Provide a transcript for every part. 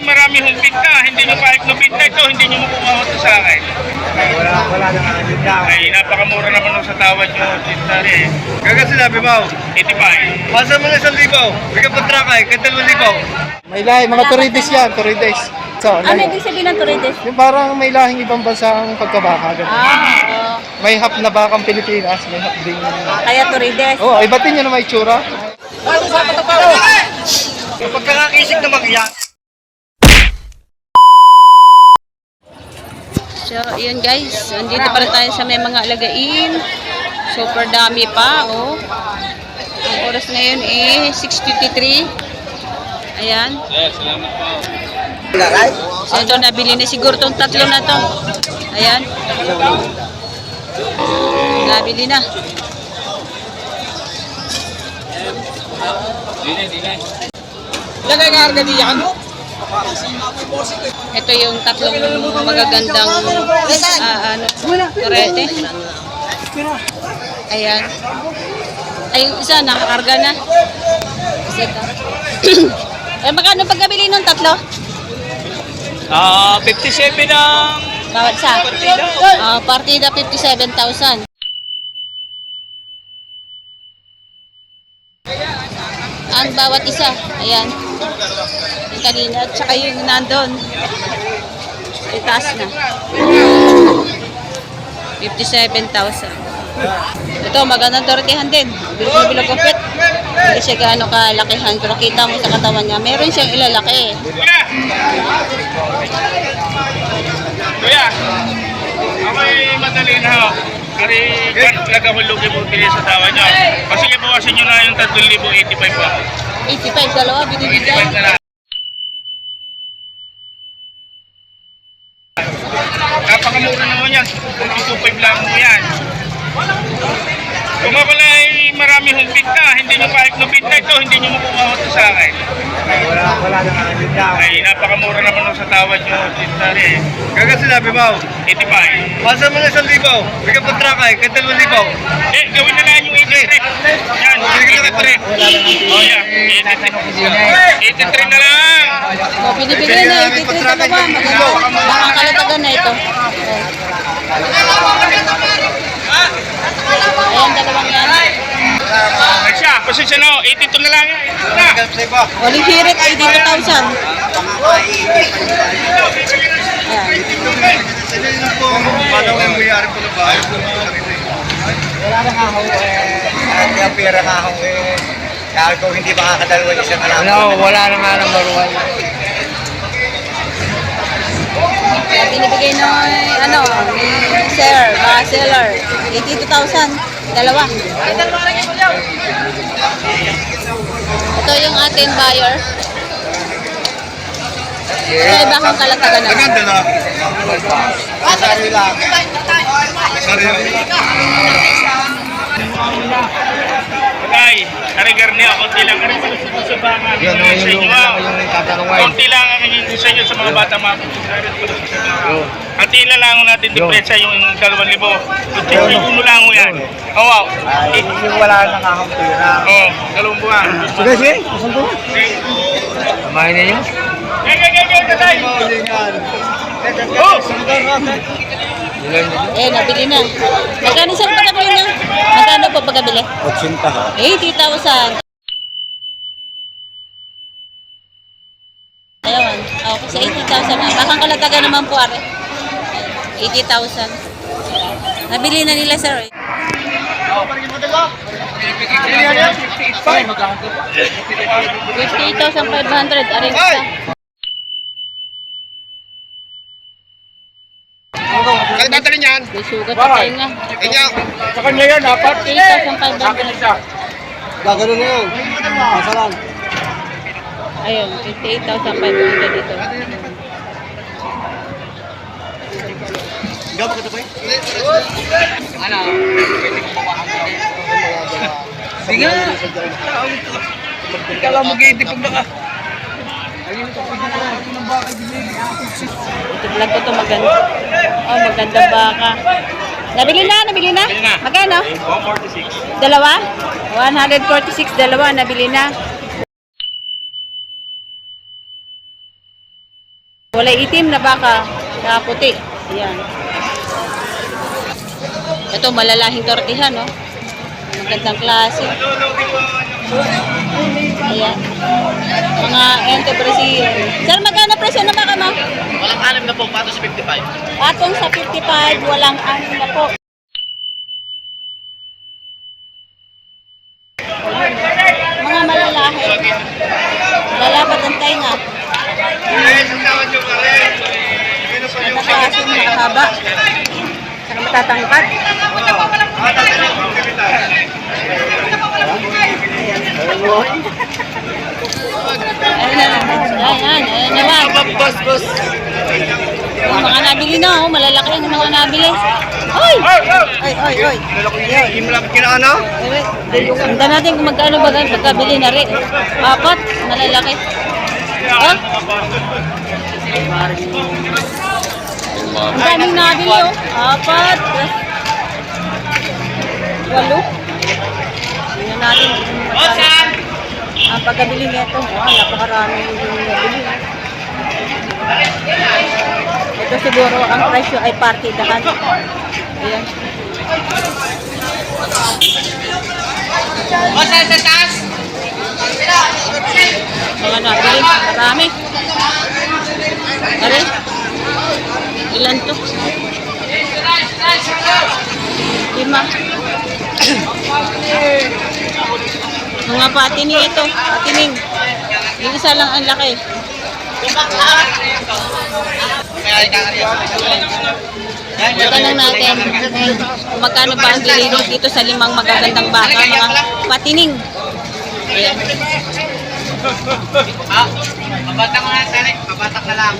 marami hong binta, hindi nyo kahit no binta ito, hindi nyo makukuha sa akin. Wala, wala na nga lang. Ay, napakamura naman nung sa tawad nyo, Tintari. Gaga sinabi mo, 85. pasa mo na isang libaw, bigyan pa trakay, kahit dalawang libaw. May lahi, mga Turides yan, Turides. So, Ano lahi. ibig sabihin ng Turides? Yung parang may lahing ibang bansang pagkabaka. ganun. Ah, oo. May hap na bakang Pilipinas, may hap ding... Kaya Turides. Oh, ibatin nyo na may tsura. Yung pagkakakisig na mag-iyak. So, yun guys. Andito pa rin tayo sa may mga alagain. Super dami pa, oh. Ang oras ngayon eh, 6.53. Ayan. So, ito nabili na siguro tong tatlo na to. Ayan. Nabili na. Ito yung tatlong magagandang ah, ano, kurete. Ayan. Ay, yung isa, nakakarga na. Ito. eh, magkano pagkabili ng tatlo? Ah, 57 ang Bawat sa? Partida. Ah, partida 57,000. Ang bawat isa. Ayan. Kanina. At saka yung nandun. Itaas na. 57,000. Ito, magandang tortihan din. Bilog pet. Hindi siya gaano kalakihan. Pero kita mo sa katawan niya, meron siyang ilalaki. Kuya! Ako'y madali na ho. Kari, talaga ko lugi po pili sa tawa niyo. Kasi bawasin nyo na yung 3,085 po. 85, dalawa, binibigay. 85 na lang. Napakamura naman yan. 22.5 lang mo yan. Kung ako lang ay hong binta, hindi nyo kahit no binta ito, hindi nyo makukuha ito sa akin. Wala, wala na nga yun lang. Ay, napakamura naman nung sa tawad nyo, Tintari. Gaga sinabi mo, 85. pasa mo na isang libaw, bigyan pa trakay, kahit dalawang libaw. Eh, gawin na lang yung 83. Yan, 83. Oh, yeah. 83. 83 na lang. O, binibigay na, 83 ka na ba? Bakang kalatagan na ito. Ayan, dalawang yan. Ay siya, pasensya na ho. 82 na lang yan. 82 na. Waling hirit, 82,000. Ayan. Sino yun po, paano kayo mayari po na bahay? Wala na nga ako eh. Hindi ang pera eh. Kaya ko hindi makakadalawa isang alam. Wala, wala na nga ng maruwan. Kaya binibigay ng, ano, ni Sir, mga seller. 82,000. Dalawa. Ito yung ating buyer. Sa iba kong kalatagan na. Maganda na. Asari lang. Asari lang. Patay. Karigar niya. Kunti lang. Kari pala sa subangan. Yan, Sa yung tatanungan. Konti lang ang hingin sa inyo sa mga bata mga pagkasarit pala sa subangan. At ilalangon natin di presya yung 2,000. Kunti yung uno lang mo yan. Oh, wow. Ay, yung wala na pera. Oh, dalawang buwan. Sige, sige. Yun? Gay, gay, gay, tatay. Oh! Eh, nabili na. Magkano sir pagkabili na? Magkano po pagkabili? 80 ha. 80,000. Ayawan. Oh, sa 80,000 na. Bakang kalataga naman po, are. 80,000. Nabili na nila, sir. eh. 58,500. Are, isa. Kaya tatalin yan. May sugat sa tainga. Kanya. Sa kanya yan, dapat. 58,500. Gagano na yun. Masalan. Ayun, 58,500 dito. Ikaw ba ba? Ano? Sige. Ikaw lang mag-iitipag na ka. Ito vlog ko to maganda. Oh, maganda baka. Nabili na, nabili na. Magkano? 146. Dalawa? 146, dalawa, nabili na. Kulay itim na baka, na puti. Ayan. Ito, malalahing tortihan, no? Magandang klase. Ayan. Mga ente presyo. Sir, magkano presyo na baka mo? Walang alam na po, pato sa 55. Atong sa 55, walang anim na po. Mga malalahi. Lalapat ang tainga. Matakasin, makahaba. Saka matatangkad. Ayan na, ayan, ayan naman. Boss, boss. Yung mga nabili na, oh, malalaki yung mga nabili. Ay! Ay, ay, ay. Hindi mo lang kinaano? Ganda natin kung magkano ba ganun pagkabili na rin. Apat, malalaki. Oh? Ang daming nabili oh. Apat. Walo. Tingnan natin kung magkano. Ang pagkabili nito, oh, napakarami yung nabili. Ito siguro ang presyo ay partidahan. Ayan. Mga nabili, marami. Are, ilan to? Lima. Mga patini ito, patining. Yung isa lang ang laki. Tanong natin kung magkano ba ang delivery dito sa limang magagandang baka, mga patining. Ayan. Mabatak na tali, mabatak na lang.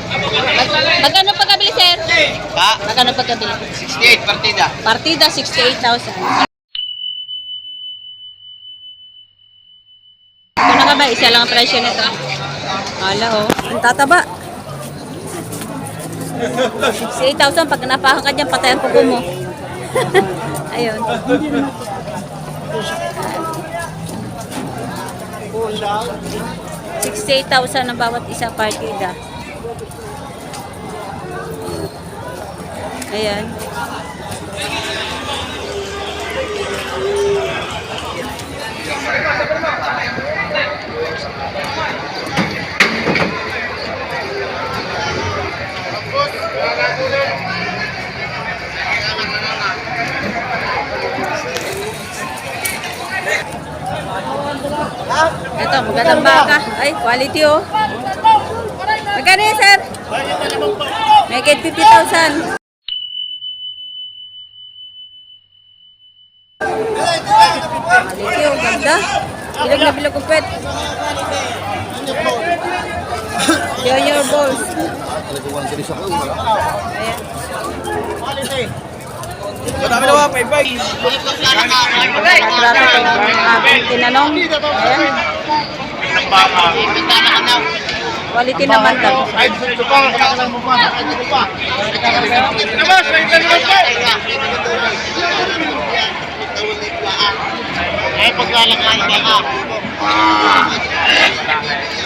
Magkano pagkabili, sir? Ha? Magkano pagkabili? 68 partida. Partida, 68,000. Ito na ka ba? Isa lang ang presyo nito. Hala, oh. Ang tataba. 68,000 pag napakan ka dyan, patay ang kuko mo. Ayun. Sixty-eight thousand ang bawat isa partida. Ayan. Ito, magandang baka. Ay, quality oh. Magkano yan, sir? May 50,000. Quality oh, ganda. Bilog na bilog pwet. Junior balls. Ayan. Madami na mga 5 Natrato ko yung aking tinanong. Ayan. Quality naman daw. Ay, ito pa. Labas, may dalawa po. Eh, paglalakang baka.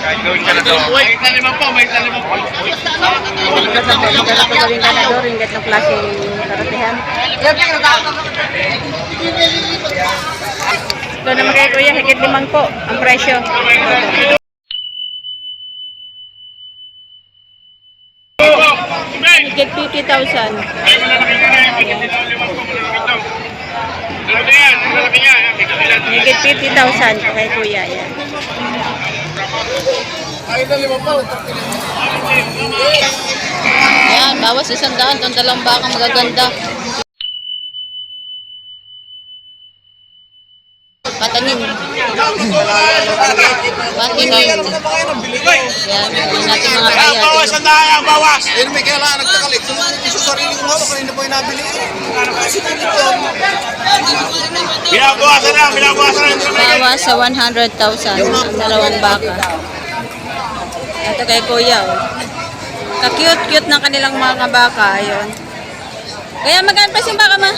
Kahit gawin ka na to. May taliman po, may taliman po. Maganda po, maganda po gawing ganador, yung gatong klase karatihan. Ito naman kay Kuya, higit limang po ang presyo. Higit 50,000. Ay, malalaki ka na. Higit limang limang po, 50,000 kay Kuya. Yan. Yan, bawas isang daan. Itong dalawang baka magaganda. Patanin. Patanin. Yan, yan natin mga kaya. Bawas ang daya, bawas. Eh, may kailangan nagkakalit. Sa sarili kong hawak, kanina po yung nabili. Binabawasan na, binabawasan na. Bawas sa 100,000 ang dalawang baka. Ito kay Kuya. Oh. Ka-cute-cute ng kanilang mga baka. Ayun. Kaya magkano pa yung baka ma?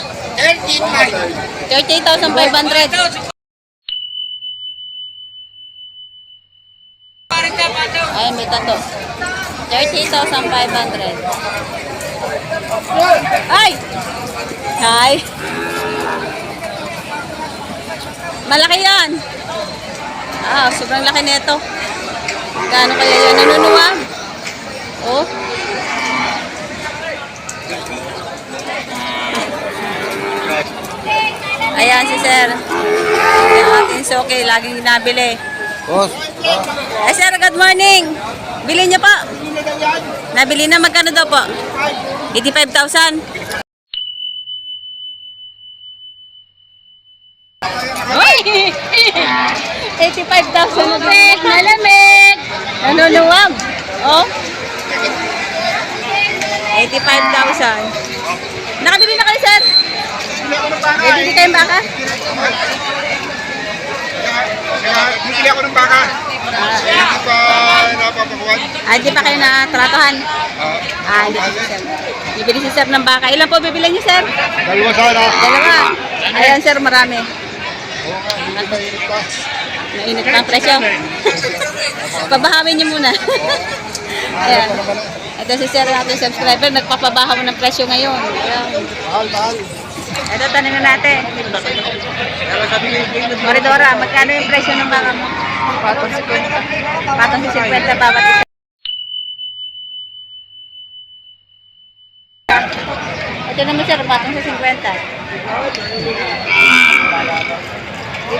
38,500. Ay, may tato. 30,500. Ay! Hi! Malaki yan! Ah, sobrang laki nito. Gaano kaya yan nanunuwag? Oh. Ayan si Sir. Yung ating suki, laging nabili. Boss, Eh sir, good morning. Bili niyo po. Nabili na magkano daw po? 85,000. Uy! 85,000 na lamig na lamig. Nanuluwag. Oh. 85,000. Nakabili na kayo, sir? May bili kayong baka? Bibili ako ng baka. Hindi pa napapakuhan. Ah, hindi pa kayo natratohan? Ah, hindi pa si sir. Bibili si sir ng baka. Ilan po bibili niyo, sir? Dalawa sana. Dalawa. Ayan, sir, marami. Mainit pa ang presyo. Pabahawin niyo muna. Ayan. Ito si sir natin subscriber, nagpapabahaw ng presyo ngayon. Ayan. Mahal, mahal. Ito, tanongin natin. Moridora, magkano yung presyo ng baka mo? Patong si 50. Patong si 50 bawat isa. Ito naman sir, patong sa 50.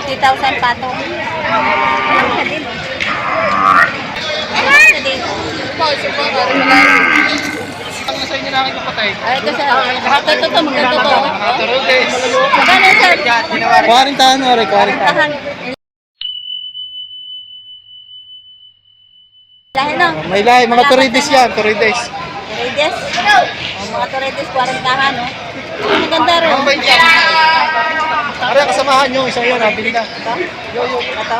50,000 patong. Alam ka din. Alam ka din. Ang sa inyo na aking kapatay. Ay, ito sir. Ito, ito, ito, maganda to. Turudes. Magkano sir? 40 ano, ore, 40. Tahan. Lahi na. May lahi, mga Turides yan, Turides. Torredes. Oh, mga Torredes, 40 tahan, no? Ang maganda rin. Ang yan. Are, kasamahan nyo, isa yun, nabili na. Ito? Ito?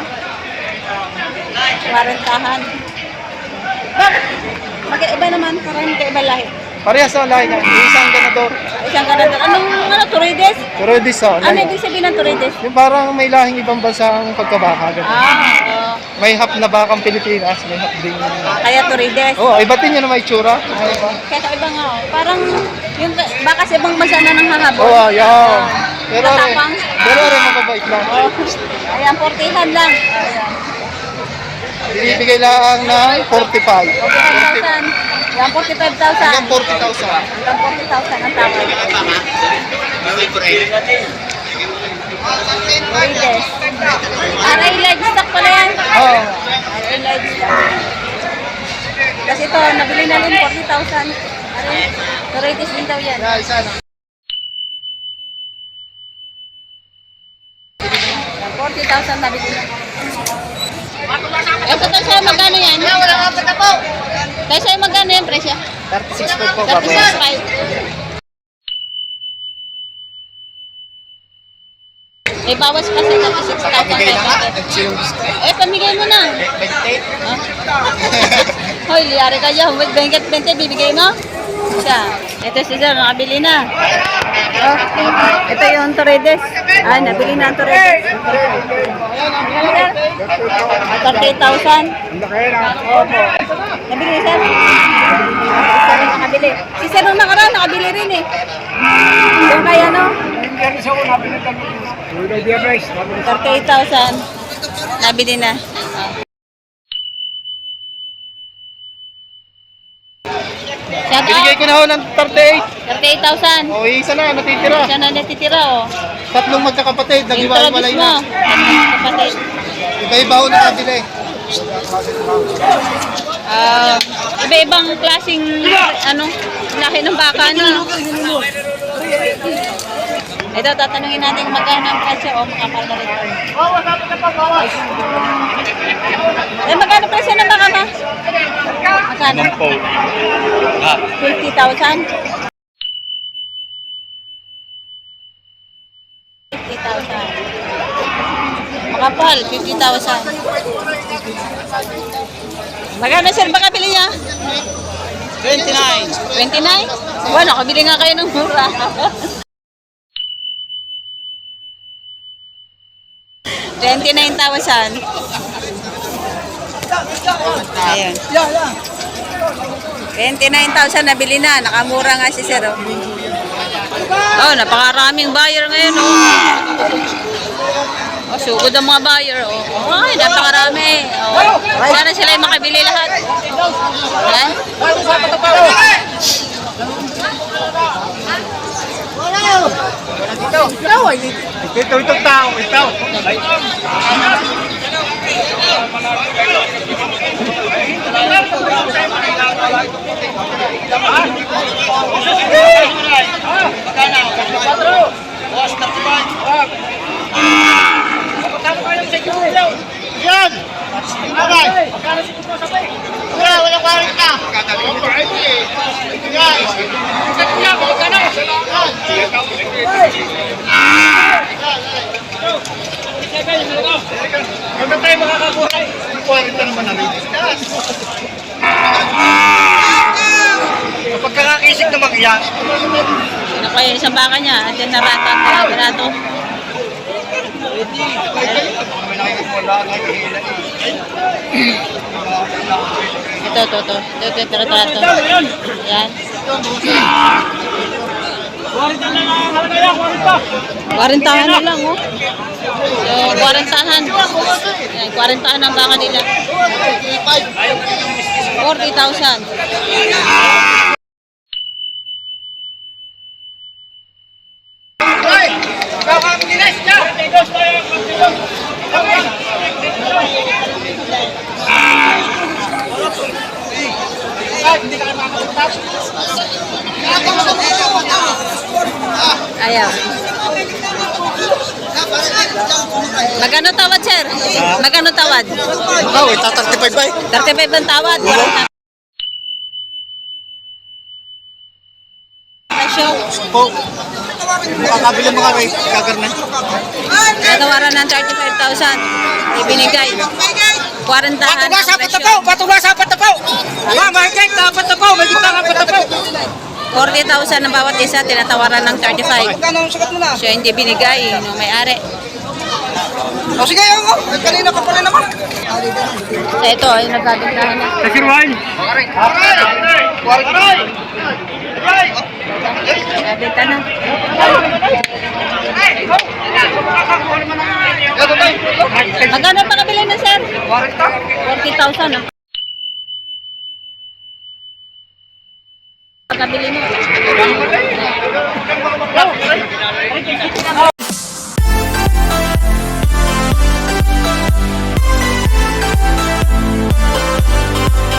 40 tahan. Bakit? Magkaiba naman, parang magkaiba lahi. Parehas na lahi. Yung isang ganador. Isang ganito. Anong ano, Torredes? Turides, oh. Ano lahi. ibig sabihin ng Torredes? Yung parang may lahing ibang bansang pagkabaka. ganun. Ah, oo. May hap na bakang Pilipinas, may hap din. Kaya Torredes. Oh, ibatin nyo na may tsura. Kaya iba nga, oh. parang yung baka sa ibang bansa na nang hahabol. Oo, oh, yan. Pero rin, Matapang. pero rin mababait lang. Oh. Ayan, 40 lang. Ayan. Binibigay lang ng 45. 45,000. Yan, 45,000. Hanggang 40,000. Hanggang 40,000 ang tawad. Torredes. Aray livestock pala yan. Oo. Aray livestock. Kasi ito, nabili na rin 40,000. Aray, Torredes din daw yan. Yeah, isa na. Yan, 40,000 nabili na. Magkano yan? Wala ka pa na po. Sa'yo, magkano yan presyo? 36 po po. 36,500. Eh, bawas pa sa 36,500. Eh, pamigay mo na. Ah. Hoy, liyari kayo. Huwag 20-20, bibigay mo? Siya. Ito si Sir, nakabili na. Oh, ito yung Torredes. Ah, nabili na ang Torredes. Ano, Sir? 38,000. Opo. Nabili Sir? Sir ang nakabili. Si Sir nung nakaraan, nakabili rin eh. Yung kaya no? 38,000. Nabili na. Out. ko na ho ng 38. 38,000. O, isa na, natitira. Siya na natitira oh. Tatlong magkakapatid, Introduce nag-iwalay mo. na. Kapatid. Iba-iba ho nakabili. Ah, iba-ibang klaseng ano, laki ng baka no. Ito, tatanungin natin kung magkano ang presyo o makapal na rin. Eh, magkano presyo ng baka ma? Magkano? po. Ah, 50,000? 50,000. Makapal, 50,000. Magkano sir baka bili niya? 29. 29? Wala, nakabili nga kayo ng mura. Twenty-nine thousand. Ayun. 29,000 nabili na. Nakamura nga si Sir. Oh, oh napakaraming buyer ngayon. Oh. Oh, sugod ang mga buyer. Oh. Ay, napakarami. Oh. Sana sila yung makabili lahat. Yan. Ito, ito, ito, ito, ito, tao, ito. Yan! Aray! Pagkano si Kupo sa pay? Wala, wala 40! Naman namin. Kapag kakakisig na mag-iyak, Ano kaya yung isang baka niya? At yung narata, narata. Ito, ito, ito. Ito, ito, ito, ito. Yan. Kwarintahan na lang, oh. So, kwarintahan. Yan, kwarintahan ang baka nila. 40,000. Magkano tawad, sir? Magkano tawad? ikaw, ita 35 ba eh? 35 ang tawad. Presyo. Po. Makakabili mga rate, kagarnan. Natawaran ng 35,000. Ibinigay. 40 Patugas, apat na po! Patugas, apat na po! Ma, mahigay, apat na po! May gitna apat na po! 40,000 ang bawat isa, tinatawaran ng 35. Magkano ang sagat mo na? Siya hindi binigay, no, may-ari. O sige, ako! Kanina ka pa rin naman! So ito, ay nagkagandahan na. Kasirwan! Nabenta na. Magkano pa kabili na, sir? 40,000. ang Pagkabili mo. Música